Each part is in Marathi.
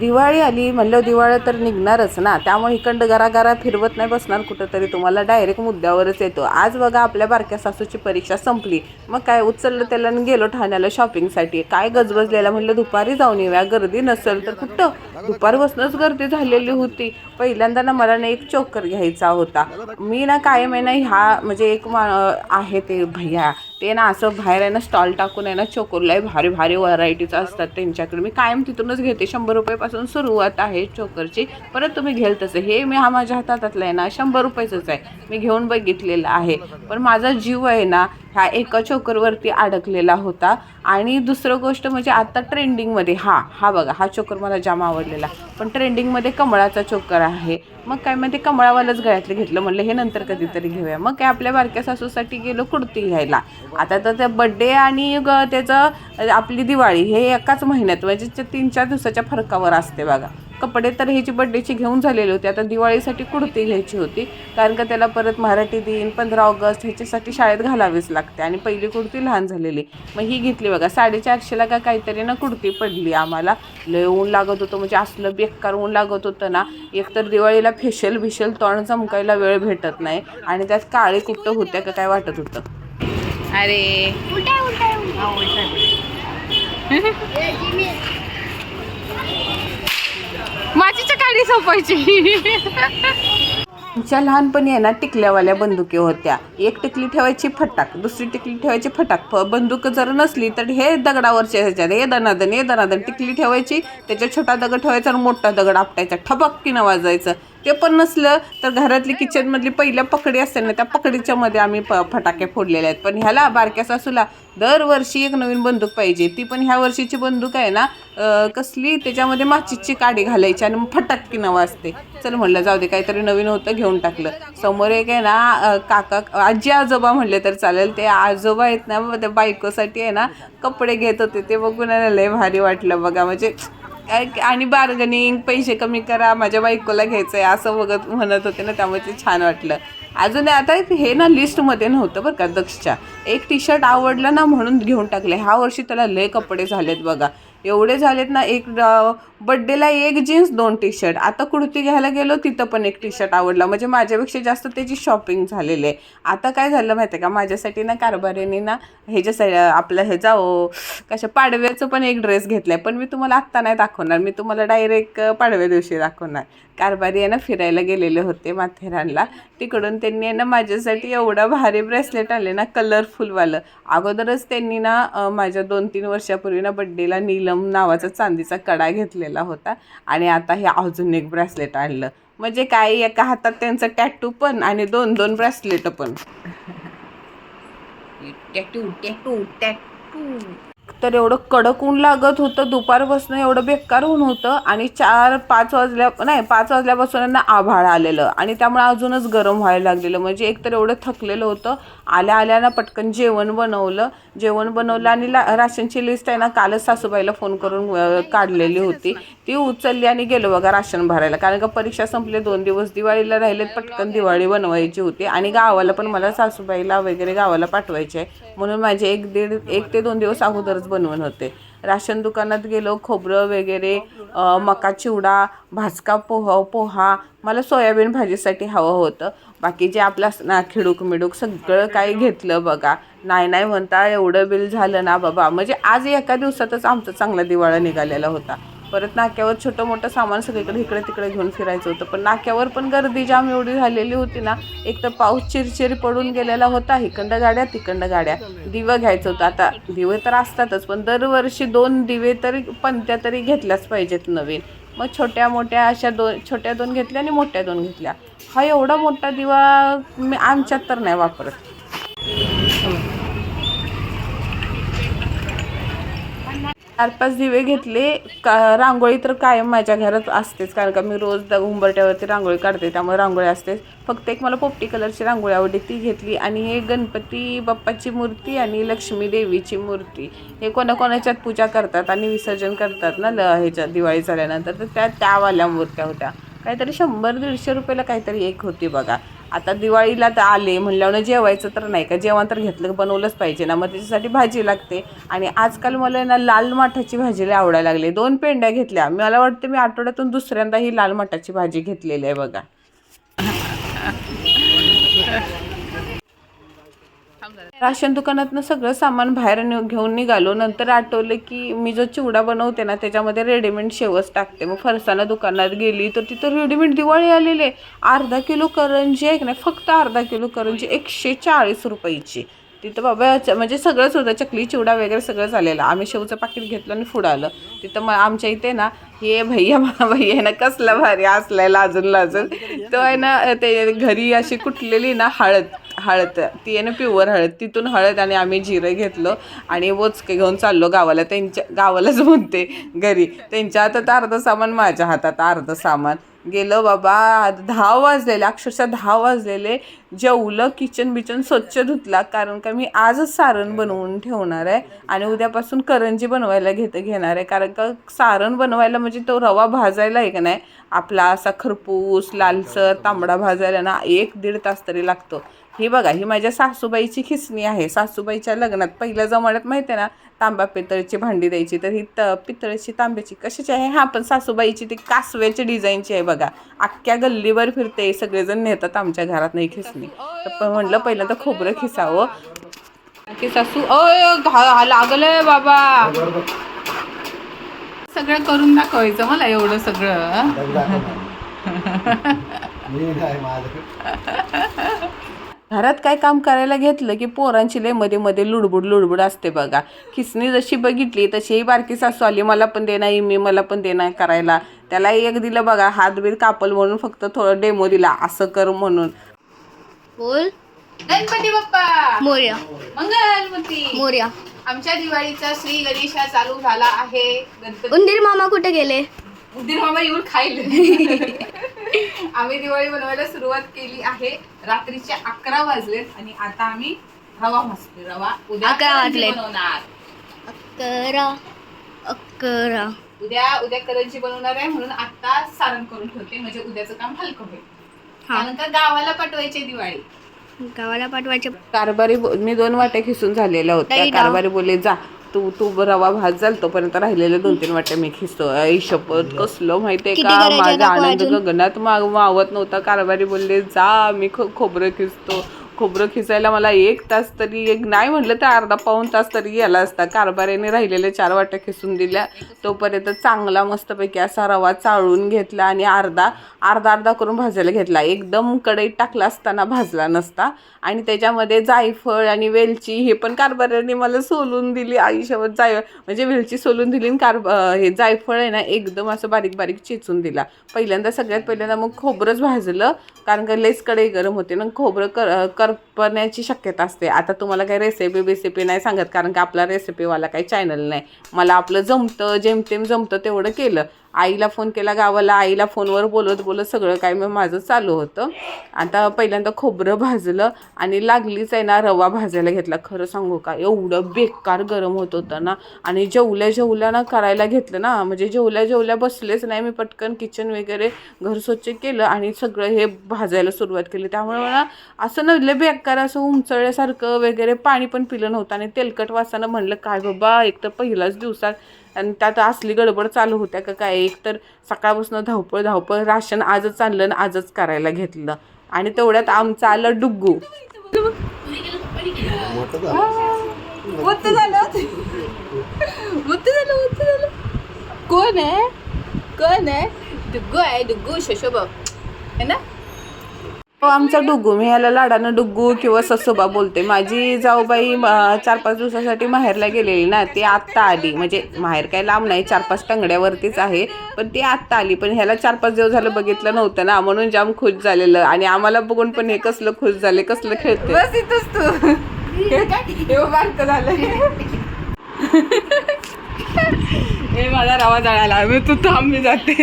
दिवाळी आली म्हणलं दिवाळी तर निघणारच ना. त्यामुळे इकडं घराघरा फिरवत नाही बसणार कुठंतरी. तुम्हाला डायरेक्ट मुद्द्यावरच येतो. आज बघा आपल्या बारक्या सासूची परीक्षा संपली. मग काय उचललं त्याला आणि गेलो ठाण्याला शॉपिंगसाठी काय गजबजलेला म्हणलं दुपारी जाऊन येऊया. गर्दी नसेल तर कुठं? दुपारपासूनच गर्दी झालेली होती. पहिल्यांदा ना मला ना एक चोकर घ्यायचा होता. मी ना कायम आहे ना ह्या म्हणजे एक मा आहे ते भैया. ते ना असं बाहेर आहे ना स्टॉल टाकून आहे ना चोकोरला भारी भारी व्हरायटीचं असतात त्यांच्याकडे. मी कायम तिथूनच घेते. शंभर रुपयापासून सुरुवात आहे चोकरची. परत तुम्ही घेल तसं. हे मी हा माझ्या हातातलं आहे ना शंभर रुपयाचंच आहे. मी घेऊन बघितलेलं आहे. पण माझा जीव आहे ना ह्या एका चोकरवरती अडकलेला होता. आणि दुसरं गोष्ट म्हणजे आता ट्रेंडिंगमध्ये हा हा बघा हा चोकर मला जाम आवडलेला. पण ट्रेंडिंगमध्ये कमळाचा चोकर आहे. मग काय मग ते कमळावालंच गळ्यातलं घेतलं. म्हणलं हे नंतर कधीतरी घेऊया. मग काय आपल्या बारक्या सासूसाठी गेलो कुर्ती घ्यायला. आता तर त्या बड्डे आणि ग त्याचं आपली दिवाळी हे एकाच महिन्यात म्हणजे तीन चार दिवसाच्या फरकावर असते बघा. कपडे तर ह्याची बड्डेची घेऊन झालेली होती. आता दिवाळीसाठी कुर्ती घ्यायची होती. कारण का त्याला परत मराठी दिन पंधरा ऑगस्ट ह्याच्यासाठी शाळेत घालावीच लागते. आणि पहिली कुर्ती लहान झालेली. मग ही घेतली बघा. साडेचारशेला का काहीतरी ना कुर्ती पडली आम्हाला. लय ऊन लागत होतं. म्हणजे असलं बेकार ऊन लागत होतं ना. एकतर दिवाळीला फेशियल भिशल तोंड चमकायला वेळ भेटत नाही. आणि त्यात काळे कुट्ट होत्या का काय वाटत होतं? अरे. माझी काडी सोपायची. आमच्या लहानपणी आहे ना टिकल्यावाल्या बंदुके होत्या. एक टिकली ठेवायची फटाक दुसरी टिकली ठेवायची फटाक. फ बंदूक जर नसली तर हे दगडावरच्या ह्याच्यात हे दनादन हे दनादन. टिकली ठेवायची त्याच्यात छोटा दगड ठेवायचा आणि मोठा दगड आपटायचा ठबक्कीनं वाजायचं. ते पण नसलं तर घरातली किचनमधली पहिल्या पकडी असते ना त्या पकडीच्या मध्ये आम्ही प फटाके फोडलेले आहेत. पण ह्याला बारक्या सासूला दरवर्षी एक नवीन बंदूक पाहिजे. ती पण ह्या वर्षीची बंदूक आहे ना कसली? त्याच्यामध्ये माचीची काडी घालायची आणि मग फटाककीनं वाजते चल म्हणलं जाऊ दे काहीतरी नवीन होतं घेऊन टाकलं. समोर एक आहे ना काका आजी आजोबा म्हणले तर चालेल. ते आजोबा आहेत ना त्या बायकोसाठी आहे ना कपडे घेत होते. ते बघून लय भारी वाटलं बघा. म्हणजे आणि बार्गनिंग पैसे कमी करा माझ्या बायकोला घ्यायचं आहे असं बघत म्हणत होते ना त्यामुळे ते छान वाटलं. अजून आता हे ना लिस्टमध्ये नव्हतं बरं का दक्षच्या. एक टी शर्ट आवडलं ना म्हणून घेऊन टाकले. ह्या वर्षी त्याला लय कपडे झालेत बघा. एवढे झालेत ना एक बड्डेला एक जीन्स दोन टी शर्ट आता कुर्ती घ्यायला गेलो तिथं पण एक टी शर्ट आवडला. म्हणजे माझ्यापेक्षा जास्त त्याची शॉपिंग झालेली आहे. आता काय झालं माहिती आहे का? माझ्यासाठी ना कारभारीने ना ह्याच्यासाठी आपलं हे जाओ कशा पाडव्याचं पण एक ड्रेस घेतला आहे पण मी तुम्हाला आत्ता नाही दाखवणार. मी तुम्हाला डायरेक्ट पाडव्या दिवशी दाखवणार. कारभारी आहे ना फिरायला गेलेले होते माथेरानला. तिकडून त्यांनी आहे ना माझ्यासाठी एवढं भारी ब्रेसलेट आले ना कलरफुलवालं अगोदरच त्यांनी ना माझ्या दोन तीन वर्षापूर्वी ना बड्डेला नीलम नावाचा चांदीचा कडा घेतलेला होता आणि आता हे अजून एक ब्रेसलेट आणलं. म्हणजे काय एका हातात त्यांचं टॅटू पण आणि दोन दोन ब्रेसलेट पण. टॅटू टॅटू टॅटू तर एवढं कडक ऊन लागत होतं दुपारपासून एवढं बेकार ऊन होतं आणि चार पाच वाजल्या नाही पाच वाजल्यापासून ना आभाळ आलेलं आणि त्यामुळे अजूनच गरम व्हायला लागलेलं. म्हणजे एकतर एवढं थकलेलं होतं आल्या आल्यानं पटकन जेवण बनवलं. जेवण बनवलं आणि ला राशनची लिस्ट आहे ना कालच सासूबाईला फोन करून काढलेली होती. ती उचलली आणि गेलो बघा राशन भरायला. कारण का परीक्षा संपले दोन दिवस दिवाळीला राहिलेत पटकन दिवाळी बनवायची होती. आणि गावाला पण मला सासूबाईला वगैरे गावाला पाठवायचे आहे. म्हणून माझे एक दीड एक ते दोन दिवस अगोदरच बनवून होते. राशन दुकानात गेलो खोबरं वगैरे मका चिवडा भाजका पोहा पोहा मला सोयाबीन भाजीसाठी हवं होतं. बाकी जे आपलं ना खिडूक मिडूक सगळं काही घेतलं बघा. नाही नाही म्हणता एवढं बिल झालं ना बाबा. म्हणजे आज एका दिवसातच आमचा चांगला दिवाळा निघालेला होता. परत नाक्यावर छोटं मोठं सामान सगळीकडे इकडे तिकडे घेऊन फिरायचं होतं. पण नाक्यावर पण गर्दी जाम एवढी झालेली होती ना एक तर पाऊस चिरचिरी पडून गेलेला होता हिकंड गाड्या तिकंड गाड्या. दिवं घ्यायचं होतं. आता दिवे तर असतातच पण दरवर्षी दोन दिवे तरी पंत्या तरी घेतल्याच पाहिजेत नवीन. मग छोट्या मोठ्या अशा दोन छोट्या दोन घेतल्या आणि मोठ्या दोन घेतल्या. हा एवढा मोठा दिवा मी आमच्यात तर नाही वापरत. चार पाच दिवे घेतले. का रांगोळी तर कायम माझ्या घरात असतेच कारण का मी रोज द उंबरट्यावरती रांगोळी काढते त्यामुळे रांगोळी असतेच. फक्त एक मला पोपटी कलरची रांगोळी आवडली ती घेतली. आणि हे गणपती बाप्पाची मूर्ती आणि लक्ष्मी देवीची मूर्ती. हे कोणाकोणाच्यात पूजा करतात आणि विसर्जन करतात ना ल ह्याच्या दिवाळी झाल्यानंतर तर त्या त्यावाल्या मूर्त्या होत्या. काहीतरी शंभर दीडशे रुपयाला काहीतरी एक होती बघा. आता दिवाळीला तर आले म्हणल्यावर जेवायचं तर नाही का? जेवण तर घेतलं बनवलंच पाहिजे ना. मग त्याच्यासाठी भाजी लागते. आणि आजकाल मला ना लाल माठाची भाजी आवडायला लागली. दोन पेंड्या घेतल्या. मला वाटतं मी आठवड्यातून दुसऱ्यांदा ही लाल माठाची भाजी घेतलेली आहे बघा. राशन दुकानातनं सगळं सामान बाहेर नि घेऊन निघालो. नंतर आठवलं की मी जो चिवडा बनवते ना त्याच्यामध्ये रेडीमेड शेवच टाकते. मग फरसाना दुकानात गेली तर तिथं रेडीमेड दिवाळी आलेले अर्धा किलो करंजी आहे की नाही? फक्त अर्धा किलो करंजी एकशे चाळीस रुपयाची. तिथं बाबा च- म्हणजे सगळंच होतं. चकली चिवडा वगैरे सगळंच आलेलं आम्ही शेवचं पाकिट घेतलं आणि पुढं आलं तिथं मग आमच्या इथे ना हे भैया भैया ना कसला भारी असलाय लाजून लाजून. तो आहे ना ते घरी अशी कुठलेली ना हळद हळद ती आहे ना प्युअर हळद. तिथून हळद आणि आम्ही जिरं घेतलं आणि वोचके घेऊन चाललो गावाला. त्यांच्या गावालाच म्हणते घरी. त्यांच्या हातात अर्धं सामान माझ्या हातात अर्धं सामान. गेलं बाबा दहा वाजलेले अक्षरशः दहा वाजलेले. जेवलं किचन बिचन स्वच्छ धुतला कारण का मी आजच सारण बनवून ठेवणार आहे. आणि उद्यापासून करंजी बनवायला घेत घेणार आहे. कारण का सारण बनवायला म्हणजे तो रवा भाजायला आहे का नाही आपला असा खरपूस लालसर तांबडा भाजायला ना एक दीड तास तरी लागतो. ही बघा ही माझ्या सासूबाईची खिसणी आहे. सासूबाईच्या लग्नात पहिल्या जमान्यात माहिती आहे ना तांबा पितळची भांडी द्यायची तर ही त पितळेची तांब्याची कशाची आहे? हा पण सासूबाईची ती कासव्याची डिझाईनची आहे बघा. अख्ख्या गल्लीवर फिरते सगळेजण नेतात आमच्या घरात नाही खिसणी. तर पण म्हटलं पहिल्यांदा खोबरं खिसावं. की सासू अय घा लागलंय बाबा. सगळं करून दाखवायचं मला एवढं सगळं. घरात काय काम करायला घेतलं की पोरांची लयमध्ये मध्ये लुडबुड लुडबुड असते बघा. खिसणी जशी बघितली तशी ही बारकी सासू आली मला पण दे नाही मी मला पण दे नाही करायला. त्याला एक दिलं बघा हात बीत कापल म्हणून फक्त थोडं डेमो दिला. असं कर म्हणून. बोल. गणपती बाप्पा. मोर्या. मंगलमती मोर्या. आमच्या दिवाळीचा श्री गणेशा चालू झाला आहे. गणपती उंदीर मामा कुठे गेले? उद्या मामा येऊन खाईल आम्ही दिवाळी बनवायला सुरुवात केली आहे. रात्रीचे अकरा वाजलेत आणि आता आम्ही रवा भाजतोय. रवा उद्या अकरा करंजी वाजलेत. बनवणार. अकरा अकरा. उद्या उद्या करंजी बनवणार आहे म्हणून आता सारण करून ठेवते. म्हणजे उद्याचं काम हलकं होईल. हा. त्यानंतर गावाला पाठवायचे दिवाळी. गावाला पाठवायचे. कारभारी बो- मी दोन वाट्या खिसून झालेल्या होत्या. ताई. कारभारी बोलले जा तू तू रवा भात झाल तोपर्यंत राहिलेल्या दोन तीन वाट्या मी खिसतो. आई शपथ कसलं माहितीये किती का? करायचे माझा आनंद अजून? गगनात माग मावत नव्हता. कारभारी बोलले जा मी खो खोबरं खिसतो. खोबरं खिसायला मला एक तास तरी एक नाही म्हटलं तर अर्धा पाऊण तास तरी गेला असता. कारभाऱ्याने राहिलेल्या चार वाट्या खिसून दिल्या. तोपर्यंत चांगला मस्तपैकी असा रवा चाळून घेतला आणि अर्धा अर्धा अर्धा करून भाजायला घेतला. एकदम कढईत टाकला असताना भाजला नसता. आणि त्याच्यामध्ये जायफळ आणि वेलची हे पण कारभाऱ्याने मला सोलून दिली. आयुष्यावर जाय म्हणजे वेलची सोलून दिली आणि कार हे जायफळ आहे ना एकदम असं बारीक बारीक चेचून दिला. पहिल्यांदा सगळ्यात पहिल्यांदा मग खोबरंच भाजलं. कारण का लेस कढई गरम होते ना खोबरं कर करपण्याची शक्यता असते. आता तुम्हाला काही रेसिपी बेसिपी नाही सांगत कारण की आपला रेसिपीवाला काही चॅनल नाही. मला आपलं जमतं जेमतेम जमतं तेवढं केलं. आईला फोन केला गावाला आईला फोनवर बोलत बोलत सगळं काय मग माझं चालू होतं. आता पहिल्यांदा खोबरं भाजलं आणि लागलीच आहे ना रवा भाजायला घेतला. खरं सांगू का? एवढं बेकार गरम होत होतं ना. आणि जेवल्या जेवल्या ना करायला घेतलं ना. म्हणजे जेवल्या जेवल्या बसलेच नाही मी पटकन किचन वगैरे घर स्वच्छ केलं आणि सगळं हे भाजायला सुरुवात केली. त्यामुळे मला असं नवलं बेकार असं उमचळल्यासारखं वगैरे पाणी पण पिलं नव्हतं आणि तेलकट वासानं म्हणलं काय बाबा एक तर पहिलाच दिवसात आणि त्यात असली गडबड चालू होत्या का काय? एक तर सकाळपासून धावपळ धावपळ राशन आजच आणलं आणि आजच करायला घेतलं. आणि तेवढ्यात आमचं आलं डुग्गू. झालं? कोण आहे? कोण आहे? डुग्गू आहे डुग्गू शशोबा. है ना? आमचा डुग्गू मी याला लाडानं डुग्गू किंवा ससोबा बोलते. माझी जाऊबाई चार पाच दिवसासाठी माहेरला गेलेली ना ती आत्ता आली. म्हणजे माहेर काय लांब नाही चार पाच टंगड्यावरतीच आहे पण ती आत्ता आली. पण ह्याला चार पाच दिवस झालं बघितलं नव्हतं ना म्हणून जाम खुश झालेलं. आणि आम्हाला बघून पण हे कसलं खुश झाले कसलं खेळते बस इथंच तू. बारकं झालं हे माझा रवा जळाला मी तू थांब मी जाते.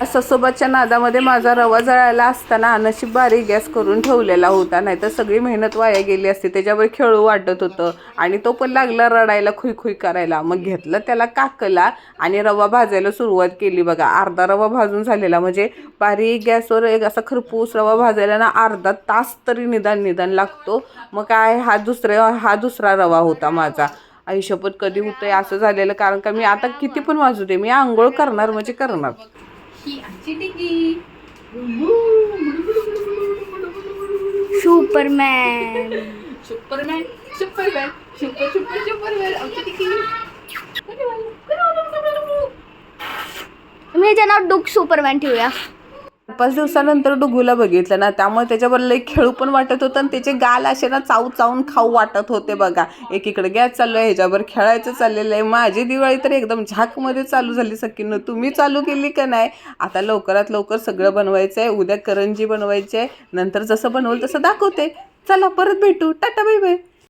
ससोबाच्या नादामध्ये माझा रवा जळायला असताना नशीब बारीक गॅस करून ठेवलेला होता. नाहीतर सगळी मेहनत वाया गेली असती. त्याच्यावर खेळू वाटत होतं. आणि तो पण लागला रडायला खुई खुई करायला. मग घेतलं त्याला काकला आणि रवा भाजायला सुरुवात केली. बघा अर्धा रवा भाजून झालेला. म्हणजे बारीक गॅसवर एक असा खरपूस रवा भाजायला ना अर्धा तास तरी निदान निदान लागतो. मग काय हा दुसरे हा दुसरा रवा होता माझा. आयुष्यपत कधी होतंय असं झालेलं. कारण का मी आता किती पण वाजू दे मी आंघोळ करणार म्हणजे करणार. चिटिकी। Superman Superman Superman super super Superman अब चिटिकी। मैं जाना डुक सुपरमैन ठीक है पाच दिवसानंतर डुगूला बघितलं ना त्यामुळे त्याच्यावर लई खेळू पण वाटत होतं आणि त्याचे गाल असे ना चावू चावून खाऊ वाटत होते बघा. एकीकडे गॅस चालू आहे ह्याच्यावर खेळायचं चाललेलं आहे. माझी दिवाळी तर एकदम झाकमध्ये चालू झाली सकीनं तुम्ही चालू केली का नाही? आता लवकरात लवकर सगळं बनवायचं आहे उद्या करंजी बनवायची आहे नंतर जसं बनवलं तसं दाखवते. चला परत भेटू. Tata bye bye.